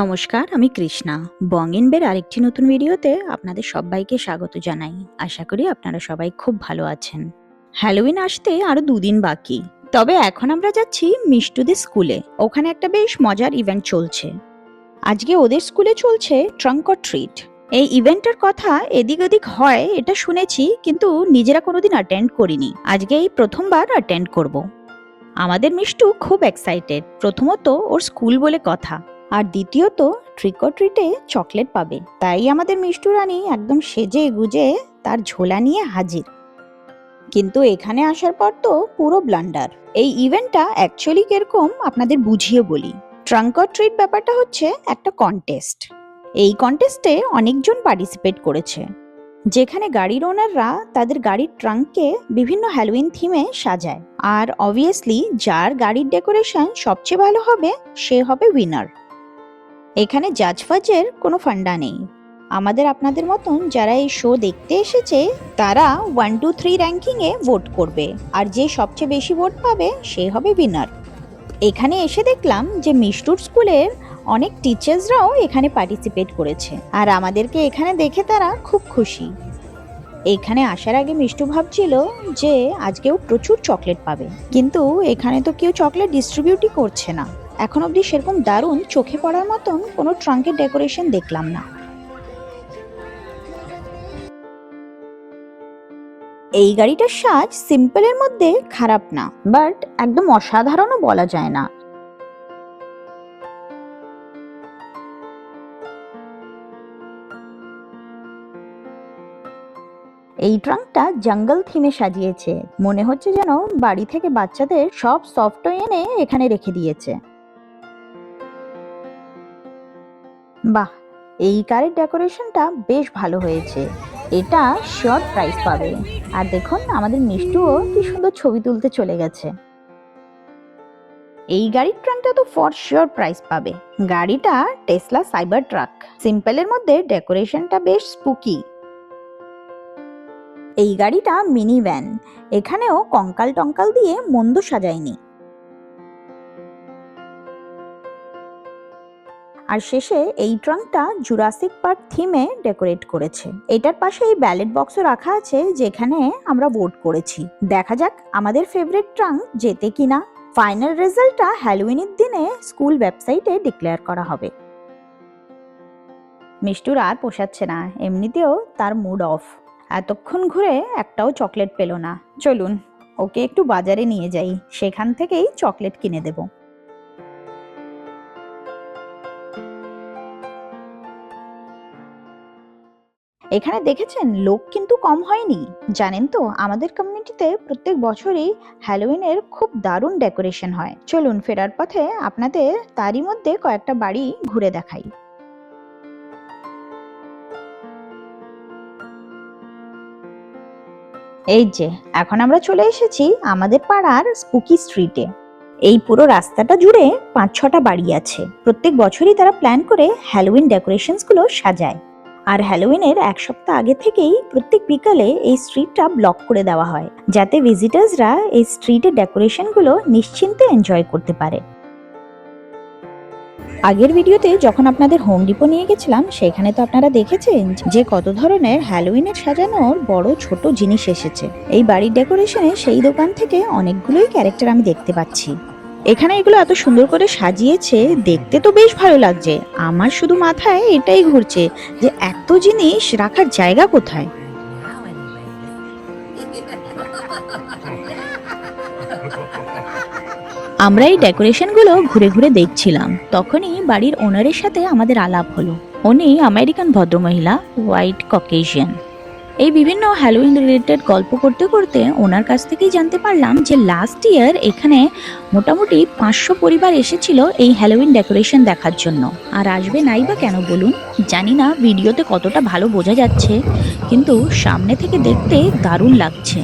নমস্কার, আমি কৃষ্ণা। বং ইনবের আরেকটি নতুন ভিডিওতে আপনাদের সবাইকে স্বাগত জানাই। আশা করি আপনারা সবাই খুব ভালো আছেন। হ্যালোউইন আসতে আরও দুদিন বাকি। তবে এখন আমরা যাচ্ছি মিষ্টুদের স্কুলে। ওখানে একটা বেশ মজার ইভেন্ট চলছে। আজকে ওদের স্কুলে চলছে ট্রাঙ্ক ট্রিট এই ইভেন্টের কথা এদিক ওদিক হয়, এটা শুনেছি, কিন্তু নিজেরা কোনোদিন অ্যাটেন্ড করিনি। আজকে এই প্রথমবার অ্যাটেন্ড করব। আমাদের মিষ্টু খুব এক্সাইটেড প্রথমত ওর স্কুল বলে কথা। আর দ্বিতীয়ত ট্রিক ট্রিটে চকলেট পাবে। তাই আমাদের মিষ্টু রানী একদম সেজে গুজে তার ঝোলা নিয়ে হাজির। কিন্তু এখানে আসার পর তো পুরো ব্লান্ডার এই ইভেন্টটা অ্যাকচুয়ালি কীরকম আপনাদের বুঝিয়ে বলি। ট্রাঙ্ক অর ট্রিট ব্যাপারটা হচ্ছে একটা কন্টেস্ট এই কন্টেস্টে অনেকজন পার্টিসিপেট করেছে। যেখানে গাড়ির ওনাররা তাদের গাড়ির ট্রাঙ্ককে বিভিন্ন হ্যালোইন থিমে সাজায়। আর অবভিয়াসলি যার গাড়ির ডেকোরেশন সবচেয়ে ভালো হবে, সে হবে উইনার এখানে জাজ ফাজের কোনো ফান্ডা নেই। আমাদের আপনাদের মতন যারা এই শো দেখতে এসেছে, তারা ওয়ান টু থ্রি র্যাঙ্কিংয়ে ভোট করবে। আর যে সবচেয়ে বেশি ভোট পাবে, সে হবে উইনার এখানে এসে দেখলাম যে মিষ্টুর স্কুলের অনেক টিচার্সরাও এখানে পার্টিসিপেট করেছে। আর আমাদেরকে এখানে দেখে তারা খুব খুশি। এখানে আসার আগে মিষ্টু ভাবছিল যে আজকেও প্রচুর চকলেট পাবে। কিন্তু এখানে তো কেউ চকলেট ডিস্ট্রিবিউটই করছে না। এখন অবধি সেরকম দারুণ চোখে পড়ার মতন কোনো ট্রাঙ্কের ডেকোরেশন দেখলাম না। এই গাড়িটার সাজ সিম্পলের মধ্যে খারাপ না, বাট একদম অসাধারণও বলা যায় না। এই ট্রাঙ্কটা জঙ্গল থিমে সাজিয়েছে, মনে হচ্ছে যেন বাড়ি থেকে বাচ্চাদের সব সফটওয়্যার এনে এখানে রেখে দিয়েছে। বাহ, এই কারের ডেকোরেশনটা বেশ ভালো হয়েছে। এটা শিওর প্রাইস পাবে। আর দেখুন, আমাদের মিষ্টুও কি সুন্দর ছবি তুলতে চলে গেছে। এই গাড়ির ট্রাঙ্কটা তো ফর শিওর প্রাইস পাবে। গাড়িটা টেসলা সাইবার ট্রাক সিম্পলের মধ্যে ডেকোরেশনটা বেশ স্পুকি এই গাড়িটা মিনি ভ্যান এখানেও কঙ্কাল টঙ্কাল দিয়ে মন্দ সাজায়নি। আর শেষে এই ট্রাঙ্কটা জুরাসিক পার্ক থিমে ডেকোরেট করেছে। এটার পাশে এই ব্যালেট বক্সও রাখা আছে, যেখানে আমরা ভোট করেছি। দেখা যাক আমাদের ফেভারিট ট্রাঙ্ক জেতে কিনা। ফাইনাল রেজাল্টটা হ্যালোউইনের দিনে স্কুল ওয়েবসাইটে ডিক্লেয়ার করা হবে। মিষ্টুর আর পোষাচ্ছে না, এমনিতেও তার মুড অফ এতক্ষণ ঘুরে একটাও চকলেট পেল না। চলুন, ওকে একটু বাজারে নিয়ে যাই। সেখান থেকেই চকলেট কিনে দেব। এখানে দেখেছেন, লোক কিন্তু কম হয়নি। জানেন তো, আমাদের কমিউনিটিতে প্রত্যেক বছরই হ্যালোউইনের খুব দারুণ ডেকোরেশন হয়। চলুন ফেরার পথে আপনাদের তারই মধ্যে কয়েকটা বাড়ি ঘুরে দেখাই। এই যে, এখন আমরা চলে এসেছি আমাদের পাড়ার স্পুকি স্ট্রিটে এই পুরো রাস্তাটা জুড়ে পাঁচ ছটা বাড়ি আছে। প্রত্যেক বছরই তারা প্ল্যান করে হ্যালোউইন ডেকোরেশনসগুলো সাজায়। আর হ্যালোউইনের এক সপ্তাহ আগে থেকেই প্রত্যেক বিকালে এই স্ট্রিটটা ব্লক করে দেওয়া হয়, যাতে ভিজিটার্সরা এই স্ট্রিটের ডেকোরেশনগুলো নিশ্চিন্তে এনজয় করতে পারে। আগের ভিডিওতে যখন আপনাদের হোম ডিপো নিয়ে গেছিলাম, সেখানে তো আপনারা দেখেছেন যে কত ধরনের হ্যালোইনের সাজানোর বড় ছোট জিনিস এসেছে। এই বাড়ির ডেকোরেশনে সেই দোকান থেকে অনেকগুলোই ক্যারেক্টার আমি দেখতে পাচ্ছি। এখানে এগুলো এত সুন্দর করে সাজিয়েছে, দেখতে তো বেশ ভালো লাগছে। আমার শুধু মাথায় এটাই ঘুরছে যে এত জিনিস রাখার জায়গা কোথায়? আমরা এই ডেকোরেশনগুলো ঘুরে ঘুরে দেখছিলাম। তখনই বাড়ির ওনারের সাথে আমাদের আলাপ হলো। উনি আমেরিকান ভদ্রমহিলা, হোয়াইট ককেশিয়ান। এই বিভিন্ন হ্যালোইন রিলেটেড গল্প করতে করতে ওনার কাছ থেকেই জানতে পারলাম যে লাস্ট ইয়ার এখানে মোটামুটি পাঁচশো পরিবার এসেছিল এই হ্যালোইন ডেকোরেশন দেখার জন্য। আর আসবে নাই বা কেন বলুন? জানি না, ভিডিওতে কতটা ভালো বোঝা যাচ্ছে, কিন্তু সামনে থেকে দেখতে দারুণ লাগছে।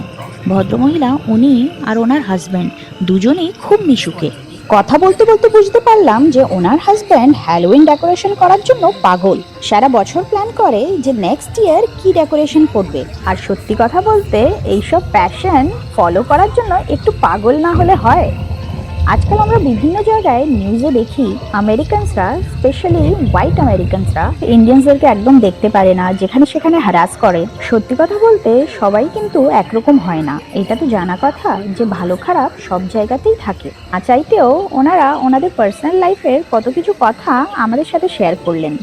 ভদ্রমহিলা, উনি আর ওনার হাজব্যান্ড দুজনেই খুব মিশুকে। কথা বলতে বলতে বুঝতে পারলাম যে ওনার হাজব্যান্ড হ্যালোইন ডেকোরেশন করার জন্য পাগল। সারা বছর প্ল্যান করে যে নেক্সট ইয়ার কি ডেকোরেশন করবে। আর সত্যি কথা বলতে, এইসব প্যাশন ফলো করার জন্য একটু পাগল না হলে হয়। আজকাল আমরা বিভিন্ন জায়গায় নিউজে দেখি আমেরিকানসরা স্পেশালি হোয়াইট আমেরিকানসরা ইন্ডিয়ানসদেরকে একদম দেখতে পারে না, যেখানে সেখানে হ্যারাস করে। সত্যি কথা বলতে, সবাই কিন্তু একরকম হয় না। এটা তো জানা কথা যে ভালো খারাপ সব জায়গাতেই থাকে। আর চাইতেও ওনারা ওনাদের পার্সোনাল লাইফের কত কিছু কথা আমাদের সাথে শেয়ার করলেন।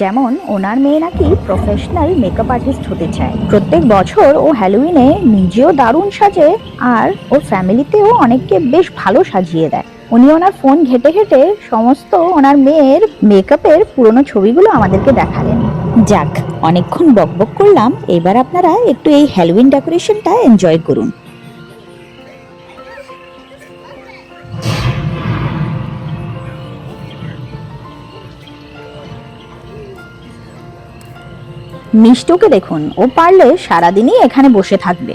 যেমন ওনার মেয়ে নাকি প্রফেশনাল মেকআপ আর্টিস্ট হতে চায়। প্রত্যেক বছর ও হ্যালোউইনে নিজেও দারুণ সাজে আর ওর ফ্যামিলিতেও অনেককে বেশ ভালো সাজিয়ে দেয়। উনি ওনার ফোন ঘেটে ঘেটে সমস্ত ওনার মেয়ের মেকআপের পুরনো ছবিগুলো আমাদেরকে দেখালেন। যাক, অনেকক্ষণ বকবক করলাম, এবার আপনারা একটু এই হ্যালোউইন ডেকোরেশনটা এনজয় করুন। মিষ্টুকে দেখুন, ও পারলে সারাদিনই এখানে বসে থাকবে।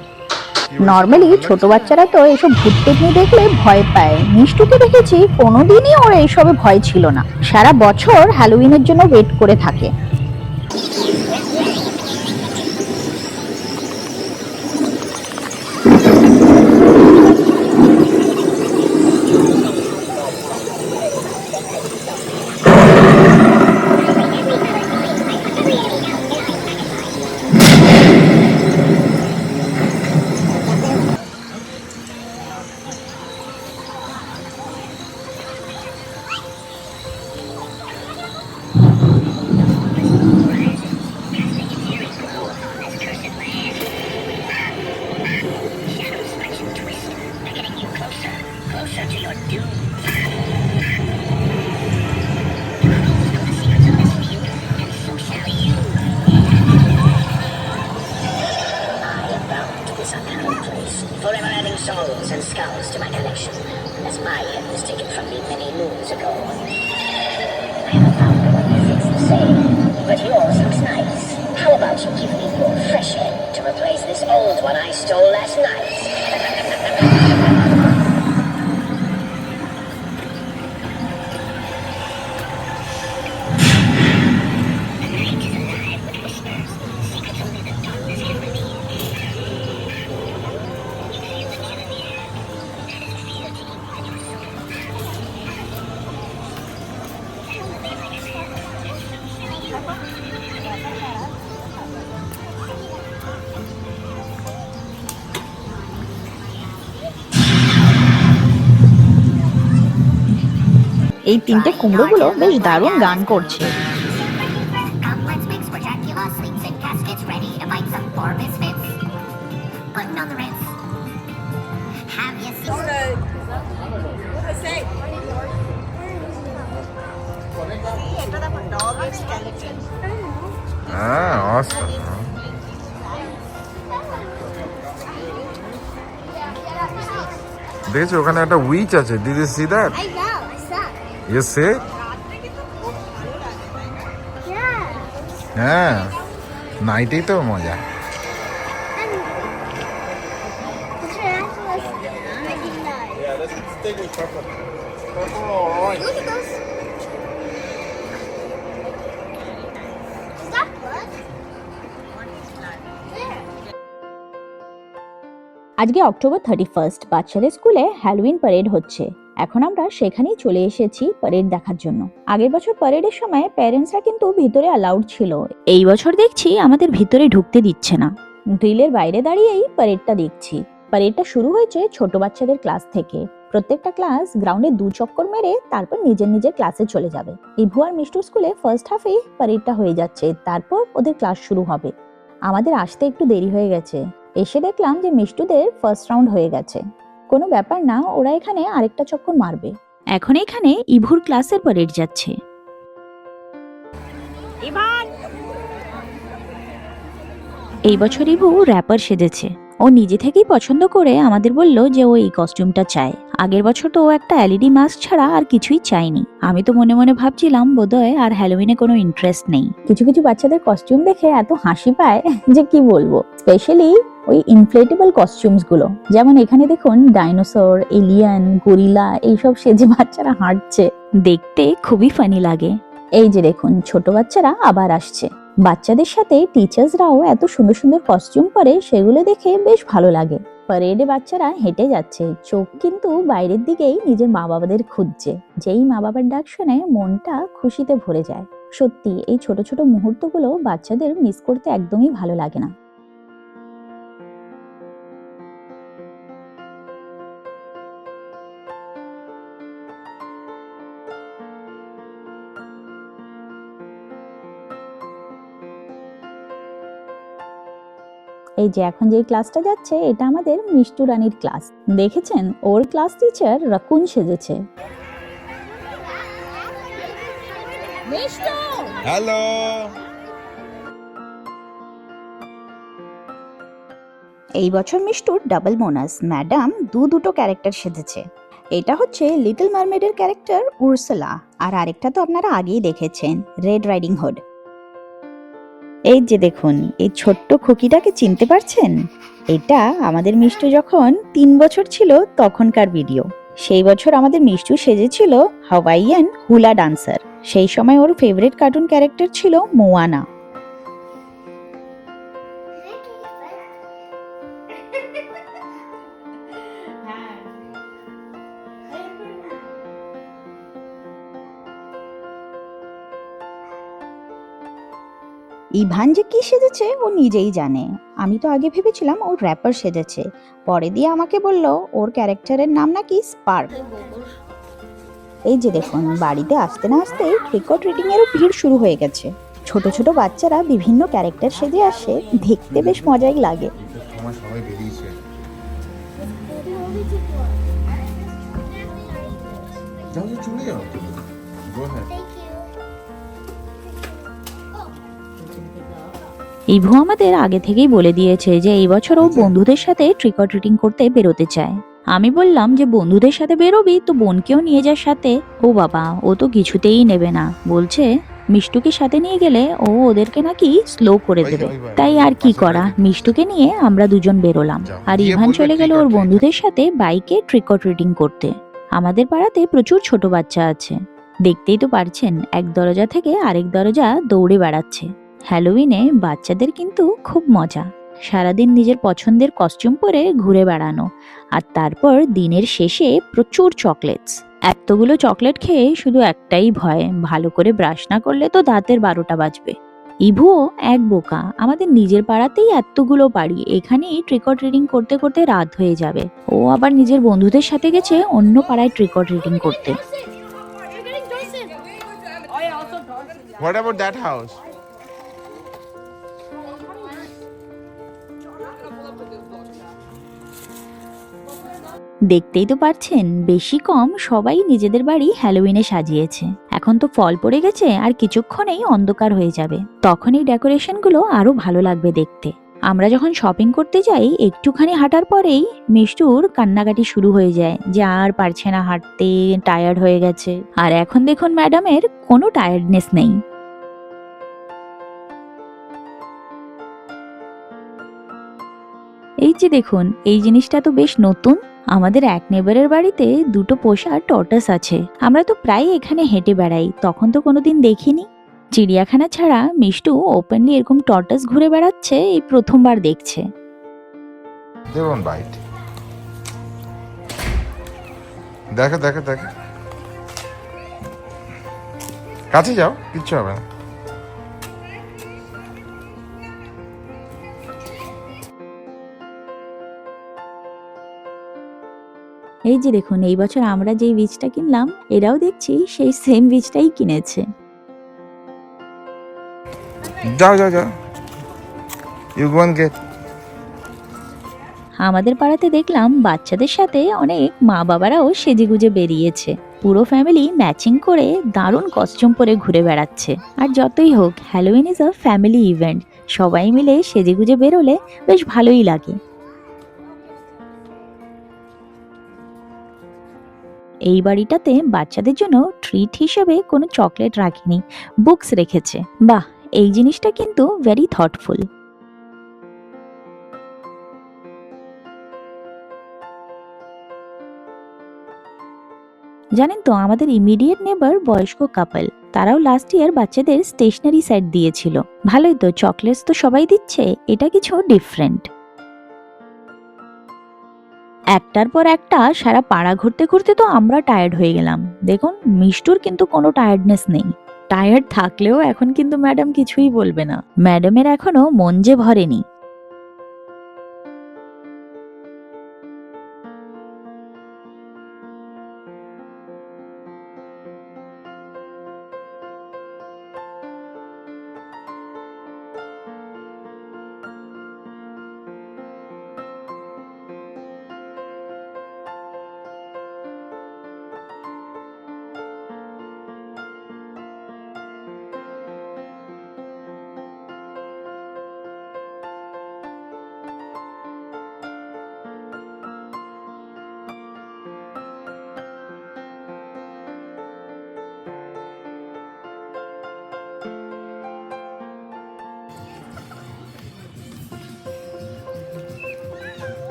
নর্মালি ছোট বাচ্চারা তো এসব ভূত পেতনি দেখলে ভয় পায়। মিষ্টুকে দেখেছি কোনোদিনই ওর এইসবে ভয় ছিল না। সারা বছর হ্যালোউইনের জন্য ওয়েট করে থাকে। এই তিনটে কুমড়োগুলো বেশ দারুণ গান করছে। ah, দেখছ ওখানে একটা উইচ আছে দিদি see that I know, I saw. You say Yeah. হ্যাঁ নাইটেই তো মজা. আজকে অক্টোবর থার্টি ফার্স্ট বাচ্চাদের স্কুলে হ্যালোউইন প্যারেড হচ্ছে এখন আমরা সেখানেই চলে এসেছি প্যারেড দেখার জন্য। আগের বছর প্যারেডের সময় প্যারেন্টসরা কিন্তু ভিতরে অ্যালাউড ছিল। এই বছর দেখছি আমাদের ভিতরে ঢুকতে দিচ্ছে না। গ্রিলের বাইরে দাঁড়িয়েই প্যারেডটা দেখছি। প্যারেডটা শুরু হয়েছে ছোট বাচ্চাদের ক্লাস থেকে। প্রত্যেকটা ক্লাস গ্রাউন্ডে দু চক্কর মেরে তারপর নিজের নিজের ক্লাসে চলে যাবে। ইভু আর মিষ্টু স্কুলে ফার্স্ট হাফে প্যারেডটা হয়ে যাচ্ছে। তারপর ওদের ক্লাস শুরু হবে। আমাদের আসতে একটু দেরি হয়ে গেছে। এসে দেখলাম যে মিষ্টুদের ফার্স্ট রাউন্ড হয়ে গেছে। কোনো ব্যাপার না ওরা এখানে আরেকটা চক্কর মারবে। এখন এখানে ইভুর ক্লাসের প্যারেড যাচ্ছে। এই বছর ইভু র্যাপার সেজেছে। ও নিজে থেকেই পছন্দ করে আমাদের বলল যে ও এই কস্টিউমটা চায়। আগের বছর তো ও একটা এলইডি মাস্ক ছাড়া আর কিছুই চায়নি। আমি তো মনে মনে ভাবছিলাম বোধহয় আর হ্যালোউইনে কোনো ইন্টারেস্ট নেই। কিছু কিছু বাচ্চাদের কস্টিউম দেখে এত হাসি পায় যে কি বলব? স্পেশালি ওই ইনফ্লেটেবল কস্টিউমসগুলো। যেমন এখানে দেখুন ডাইনোসর এলিয়ান গরিলা এইসব সেজে বাচ্চারা হাঁটছে। দেখতে খুবই ফানি লাগে। এই যে দেখুন, ছোট বাচ্চারা আবার আসছে। বাচ্চাদের সাথে টিচার্সরাও এত সুন্দর সুন্দর কস্টিউম পরে, সেগুলো দেখে বেশ ভালো লাগে। প্যারেডে বাচ্চারা হেঁটে যাচ্ছে। চোখ কিন্তু বাইরের দিকেই নিজের মা বাবাদের খুঁজছে। যেই মা বাবার ডাক শুনে মনটা খুশিতে ভরে যায়। সত্যি, এই ছোট ছোট মুহূর্তগুলো বাচ্চাদের মিস করতে একদমই ভালো লাগে না। এই যে এখন যে ক্লাসটা যাচ্ছে এটা আমাদের মিষ্টু রানীর ক্লাস। দেখেছেন? ওর ক্লাস টিচার রাকুন সেজেছে। হ্যালো! এই বছর মিষ্টুর ডাবল বোনাস। ম্যাডাম দু দুটো ক্যারেক্টার সেজেছে। এটা হচ্ছে লিটল মারমেডের ক্যারেক্টার উর্সলা। আর আরেকটা তো আপনারা আগেই দেখেছেন রেড রাইডিং হুড। এই যে দেখুন, এই ছোট্ট খুকিটাকে চিনতে পারছেন? এটা আমাদের মিষ্টু যখন তিন বছর ছিল তখনকার ভিডিও। সেই বছর আমাদের মিষ্টু সেজেছিল হাওয়াইয়ান হুলা ডান্সার। সেই সময় ওর ফেভারিট কার্টুন ক্যারেক্টার ছিল মোয়ানা। ইভান যে কি সেজেছে ও নিজেই জানে। আমি তো আগে ভেবেছিলাম ও র্যাপার সেজেছে। পরে দিয়ে আমাকে বলল, ওর ক্যারেক্টারের নাম নাকি স্পার্ক এই যে দেখুন, বাড়িতে আসতে না আসতেই ট্রিক ট্রিটিং এরও ভিড় শুরু হয়ে গেছে। ছোট ছোট বাচ্চারা বিভিন্ন ক্যারেক্টার সেজে আসে, দেখতে বেশ মজাই লাগে। চলে যাও। ইভু আমাদের আগে থেকেই বলে দিয়েছে যে এই বছর ও বন্ধুদের সাথে ট্রিক অর ট্রিটিং করতে বেরোতে চায়। আমি বললাম যে বন্ধুদের সাথে বেরোবি তো বোনকেও নিয়ে যার সাথে। ও বাবা ও তো কিছুতেই নেবে না। বলছে মিষ্টুকে সাথে নিয়ে গেলে ও ওদেরকে নাকি স্লো করে দেবে। তাই আর কি করা? মিষ্টুকে নিয়ে আমরা দুজন বেরোলাম। আর ইভান চলে গেল ওর বন্ধুদের সাথে বাইকে ট্রিক অর ট্রিটিং করতে। আমাদের পাড়াতে প্রচুর ছোট বাচ্চা আছে। দেখতেই তো পারছেন এক দরজা থেকে আরেক দরজা দৌড়ে বেড়াচ্ছে। হ্যালোউইনে বাচ্চাদের কিন্তু খুব মজা। সারাদিন নিজের পছন্দের কস্টিউম পরে ঘুরে বেড়ানো আর তারপর দিনের শেষে প্রচুর চকলেটস এতগুলো চকলেট খেয়ে শুধু একটাই ভয় ভালো করে ব্রাশ না করলে তো দাঁতের বারোটা বাজবে। ইভুও এক বোকা আমাদের নিজের পাড়াতেই এতগুলো বাড়ি এখানেই ট্রিকট অর ট্রিটিং করতে করতে রাত হয়ে যাবে। ও আবার নিজের বন্ধুদের সাথে গেছে অন্য পাড়ায় ট্রিকট অর ট্রিটিং করতে। What about that house? দেখতেই তো পারছেন, বেশি কম সবাই নিজেদের বাড়ি হ্যালোউইনে সাজিয়েছে। এখন তো ফল পড়ে গেছে আর কিছুক্ষণেই অন্ধকার হয়ে যাবে। তখন এই ডেকোরেশনগুলো আরও ভালো লাগবে দেখতে। আমরা যখন শপিং করতে যাই, একটুখানি হাঁটার পরেই মিষ্টুর কান্নাকাটি শুরু হয়ে যায় যে আর পারছে না হাঁটতে টায়ার্ড হয়ে গেছে। আর এখন দেখুন ম্যাডামের কোনো টায়ার্ডনেস নেই। এই যে দেখুন, এই জিনিসটা তো বেশ নতুন। আমাদের এক নেবারের বাড়িতে দুটো পোষা টর্টাস আছে। আমরা তো প্রায় এখানে হেঁটে বেড়াই, তখন তো কোনোদিন দেখিনি। চিড়িয়াখানা ছাড়া মিষ্টু ওপেনলি এরকম টর্টাস ঘুরে বেড়াচ্ছে, এই প্রথমবার দেখছে। দেখো দেখো দেখো। কাছে যাও, কিচ্ছু হবে না। এই যে দেখুন এই বছর আমরা যেই বীজটা কিনলাম এরাও দেখছি সেই সেম বীজটাই কিনেছে। যাও যাও যাও। ইউ গোন গেট আমাদের পাড়াতে দেখলাম বাচ্চাদের সাথে অনেক মা বাবারাও সেজেগুজে বেরিয়েছে। পুরো ফ্যামিলি ম্যাচিং করে দারুণ কস্টিউম পরে ঘুরে বেড়াচ্ছে। আর যতই হোক Halloween is a family event সবাই মিলে সেজেগুজে বেরোলে বেশ ভালোই লাগে। এই বাড়িটাতে বাচ্চাদের জন্য ট্রিট হিসেবে কোনো চকলেট রাখেনি বুকস রেখেছে। বাহ, এই জিনিসটা কিন্তু ভেরি থটফুল জানেন তো, আমাদের ইমিডিয়েট নেবার বয়স্ক কাপল তারাও লাস্ট ইয়ার বাচ্চাদের স্টেশনারি সেট দিয়েছিল। ভালোই তো চকলেটস তো সবাই দিচ্ছে, এটা কিছু ডিফারেন্ট একটার পর একটা সারা পাড়া ঘুরতে ঘুরতে তো আমরা টায়ার্ড হয়ে গেলাম। দেখুন, মিষ্টুর কিন্তু কোনো টায়ার্ডনেস নেই। টায়ার্ড থাকলেও এখন কিন্তু ম্যাডাম কিছুই বলবে না। ম্যাডামের এখনও মন যে ভরেনি।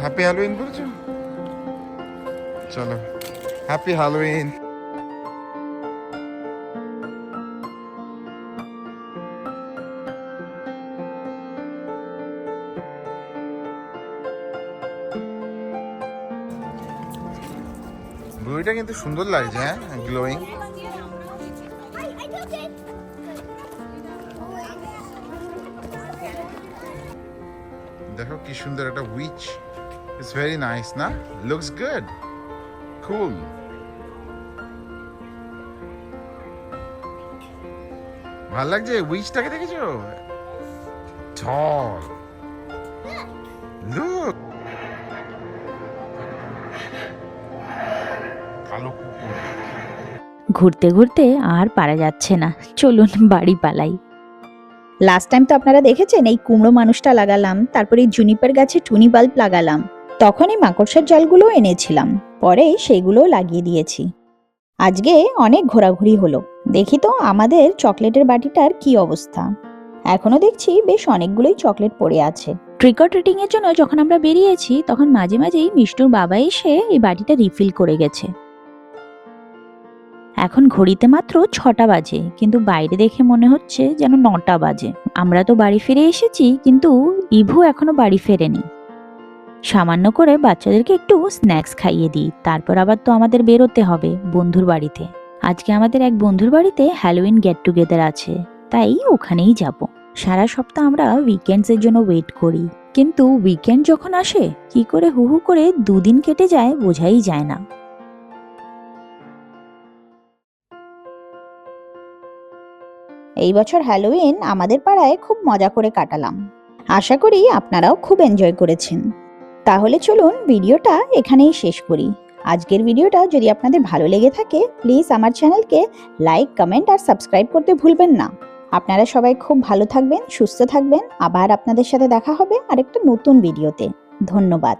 হ্যাপি হ্যালোইন বলছো? চলো হ্যাপি হ্যালোইন ঘড়িটা কিন্তু সুন্দর লাগছে হ্যাঁ? গ্লোয়িং দেখো কি সুন্দর একটা উইচ ইটস ভেরি নাইস না লুকস গুড কুল ভালো লাগছে? উইচটাকে দেখেছ? টল লুক কালো কুকুর। ঘুরতে ঘুরতে আর পারা যাচ্ছে না। চলুন বাড়ি পালাই। লাস্ট টাইম তো আপনারা দেখেছেন এই কুমড়ো মানুষটা লাগালাম তারপরে এই জুনিপার গাছে টুনি বাল্ব লাগালাম। তখন এই মাকড়সার জালগুলো এনেছিলাম। পরে সেইগুলোও লাগিয়ে দিয়েছি। আজকে অনেক ঘোরাঘুরি হলো। দেখি তো আমাদের চকলেটের বাটিটার কি অবস্থা। এখনও দেখছি বেশ অনেকগুলোই চকলেট পড়ে আছে। ট্রিক অর ট্রিটিং এর জন্য যখন আমরা বেরিয়েছি, তখন মাঝে মাঝেই মিষ্টুর বাবা এসে এই বাটিটা রিফিল করে গেছে। এখন ঘড়িতে মাত্র ছটা বাজে, কিন্তু বাইরে দেখে মনে হচ্ছে যেন নটা বাজে। আমরা তো বাড়ি ফিরে এসেছি, কিন্তু ইভু এখনও বাড়ি ফেরেনি। সামান্য করে বাচ্চাদেরকে একটু স্ন্যাক্স খাইয়ে দিই, তারপর আবার তো আমাদের বেরোতে হবে বন্ধুর বাড়িতে। আজকে আমাদের এক বন্ধুর বাড়িতে হ্যালোইন গেট টুগেদার আছে, তাই ওখানেই যাব। সারা সপ্তাহ আমরা উইকেন্ডসের জন্য ওয়েট করি, কিন্তু উইকেন্ড যখন আসে, কি করে হু হু করে দুদিন কেটে যায় বোঝাই যায় না। এই বছর হ্যালোইন আমাদের পাড়ায় খুব মজা করে কাটালাম। আশা করি আপনারাও খুব এনজয় করেছেন। তাহলে চলুন ভিডিওটা এখানেই শেষ করি। আজকের ভিডিওটা যদি আপনাদের ভালো লেগে থাকে প্লিজ আমার চ্যানেলকে লাইক কমেন্ট আর সাবস্ক্রাইব করতে ভুলবেন না। আপনারা সবাই খুব ভালো থাকবেন, সুস্থ থাকবেন। আবার আপনাদের সাথে দেখা হবে আরেকটা নতুন ভিডিওতে। ধন্যবাদ।